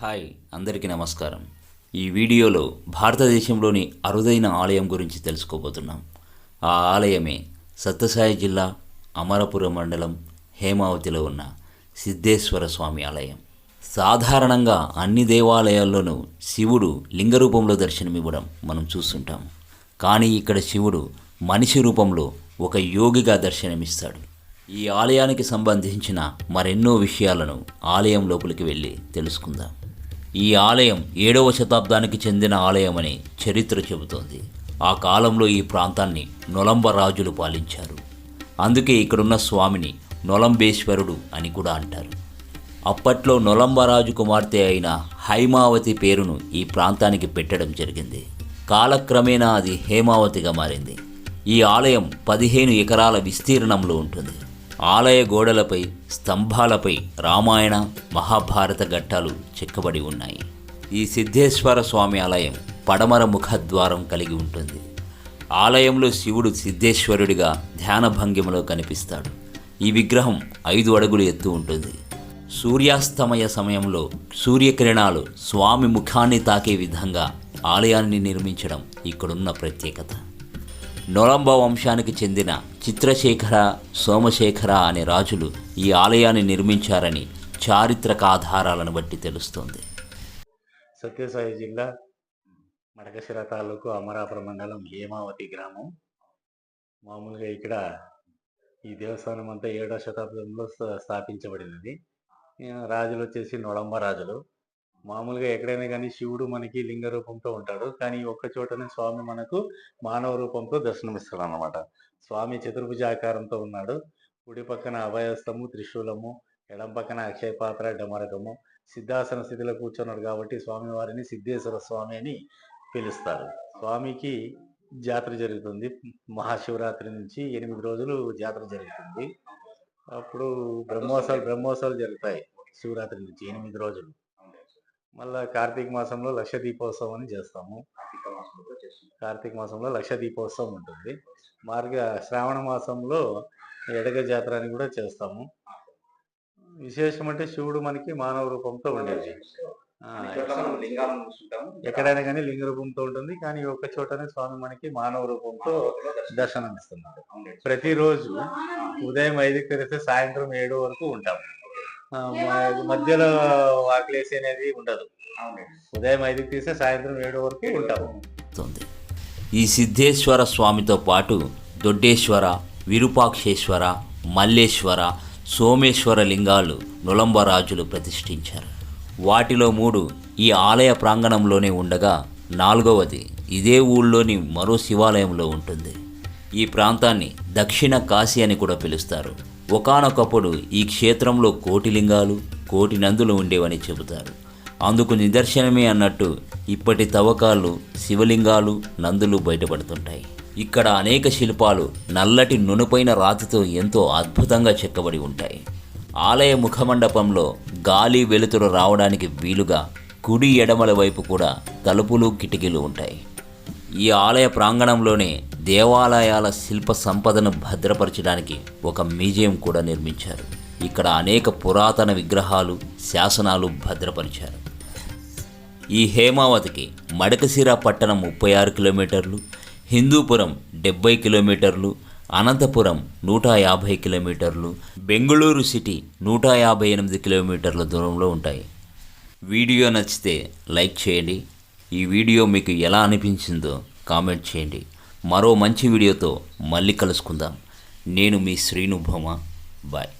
Hi అందరికీ నమస్కారం. ఈ వీడియోలో భారతదేశంలోని అరుదైన ఆలయం గురించి తెలుసుకోబోతున్నాం. ఆ ఆలయమే సత్యసాయి జిల్లా అమరపురం మండలం హేమావతిలో ఉన్న సిద్ధేశ్వర స్వామి ఆలయం. సాధారణంగా అన్ని దేవాలయాల్లోనూ శివుడు లింగ రూపంలో దర్శనమివ్వడం మనం చూస్తుంటాం. కానీ ఇక్కడ శివుడు మనిషి రూపంలో ఒక యోగిగా దర్శనమిస్తాడు. ఈ ఆలయానికి సంబంధించిన మరెన్నో విషయాలను ఆలయం లోపలికి వెళ్ళి తెలుసుకుందాం. ఈ ఆలయం ఏడవ శతాబ్దానికి చెందిన ఆలయమని చరిత్ర చెబుతోంది. ఆ కాలంలో ఈ ప్రాంతాన్ని నొలంబ రాజులు పాలించారు. అందుకే ఇక్కడున్న స్వామిని నొలంబేశ్వరుడు అని కూడా అంటారు. అప్పట్లో నొలంబరాజు కుమార్తె అయిన హైమావతి పేరును ఈ ప్రాంతానికి పెట్టడం జరిగింది. కాలక్రమేణా అది హేమావతిగా మారింది. ఈ ఆలయం పదిహేను ఎకరాల విస్తీర్ణంలో ఉంటుంది. ఆలయ గోడలపై స్తంభాలపై రామాయణ మహాభారత ఘట్టాలు చెక్కబడి ఉన్నాయి. ఈ సిద్ధేశ్వర స్వామి ఆలయం పడమర ముఖద్వారం కలిగి ఉంటుంది. ఆలయంలో శివుడు సిద్ధేశ్వరుడిగా ధ్యాన భంగిమలో కనిపిస్తాడు. ఈ విగ్రహం ఐదు అడుగులు ఎత్తు ఉంటుంది. సూర్యాస్తమయ సమయంలో సూర్యకిరణాలు స్వామి ముఖాన్ని తాకే విధంగా ఆలయాన్ని నిర్మించడం ఇక్కడున్న ప్రత్యేకత. నొలంబ వంశానికి చెందిన చిత్రశేఖర సోమశేఖర అనే రాజులు ఈ ఆలయాన్ని నిర్మించారని చారిత్రక ఆధారాలను బట్టి తెలుస్తోంది. సత్యసాయి జిల్లా మడకశిర తాలూకు అమరాపురం మండలం హేమావతి గ్రామం. మామూలుగా ఇక్కడ ఈ దేవస్థానం అంతా ఏడో శతాబ్దంలో స్థాపించబడినది. రాజులు వచ్చేసి నొడంబ రాజులు. మామూలుగా ఎక్కడైనా కానీ శివుడు మనకి లింగ రూపంతో ఉంటాడు. కానీ ఒక్క చోటనే స్వామి మనకు మానవ రూపంతో దర్శనమిస్తాడు అనమాట స్వామి చతుర్భుజ ఆకారంతో ఉన్నాడు. కుడి పక్కన అభయస్తము త్రిశూలము ఎడం పక్కన అక్షయ పాత్ర డమరకము. సిద్ధాసన స్థితిలో కూర్చున్నాడు కాబట్టి స్వామి వారిని సిద్ధేశ్వర స్వామి అని పిలుస్తారు. స్వామికి జాతర జరుగుతుంది. మహాశివరాత్రి నుంచి ఎనిమిది రోజులు జాతర జరుగుతుంది. అప్పుడు బ్రహ్మోత్సవాలు బ్రహ్మోత్సవాలు జరుగుతాయి శివరాత్రి నుంచి ఎనిమిది రోజులు. మళ్ళీ కార్తీక మాసంలో లక్ష దీపోత్సవం అని చేస్తాము. కార్తీక మాసంలో లక్ష దీపోత్సవం ఉంటుంది. మార్గ శ్రావణ మాసంలో ఎడగ జాతర అని కూడా చేస్తాము. విశేషం అంటే శివుడు మనకి మానవ రూపంతో ఉండేది. ఎక్కడైనా కానీ లింగ రూపంతో ఉంటుంది. కానీ ఒక ఒక్క చోటనే స్వామి మనకి మానవ రూపంతో దర్శనం ఇస్తున్నారు ప్రతిరోజు ఉదయం ఐదుకి తెరిస్తే సాయంత్రం ఏడు వరకు ఉంటాము. మధ్యలో వాకిలేసి అనేది ఉండదు. ఉదయం ఐదుకి తీస్తే సాయంత్రం ఏడు వరకు ఉంటాము ఉంది ఈ సిద్ధేశ్వర స్వామితో పాటు దొడ్డేశ్వర విరూపాక్షేశ్వర మల్లేశ్వర సోమేశ్వర లింగాలు నులంబరాజులు ప్రతిష్ఠించారు. వాటిలో మూడు ఈ ఆలయ ప్రాంగణంలోనే ఉండగా నాలుగవది ఇదే ఊళ్ళోని మరో శివాలయంలో ఉంటుంది. ఈ ప్రాంతాన్ని దక్షిణ కాశీ అని కూడా పిలుస్తారు. ఒకానొకప్పుడు ఈ క్షేత్రంలో కోటి లింగాలు కోటి నందులు ఉండేవని చెబుతారు. అందుకు నిదర్శనమే అన్నట్టు ఇప్పటి తవ్వకాలు శివలింగాలు నందులు బయటపడుతుంటాయి. ఇక్కడ అనేక శిల్పాలు నల్లటి నునుపైన రాతితో ఎంతో అద్భుతంగా చెక్కబడి ఉంటాయి. ఆలయ ముఖమండపంలో గాలి వెలుతురు రావడానికి వీలుగా కుడి ఎడమల వైపు కూడా తలుపులు కిటికీలు ఉంటాయి. ఈ ఆలయ ప్రాంగణంలోనే దేవాలయాల శిల్ప సంపదను భద్రపరచడానికి ఒక మ్యూజియం కూడా నిర్మించారు. ఇక్కడ అనేక పురాతన విగ్రహాలు శాసనాలు భద్రపరిచారు. ఈ హేమావతికి మడకశిర పట్టణం ముప్పై ఆరు కిలోమీటర్లు హిందూపురం డెబ్బై కిలోమీటర్లు అనంతపురం నూట యాభై కిలోమీటర్లు బెంగళూరు సిటీ నూట యాభై ఎనిమిది కిలోమీటర్ల దూరంలో ఉంటాయి. వీడియో నచ్చితే లైక్ చేయండి ఈ వీడియో మీకు ఎలా అనిపించిందో కామెంట్ చేయండి. మరో మంచి వీడియోతో మళ్ళీ కలుసుకుందాం. నేను మీ శ్రీను భూమా బాయ్.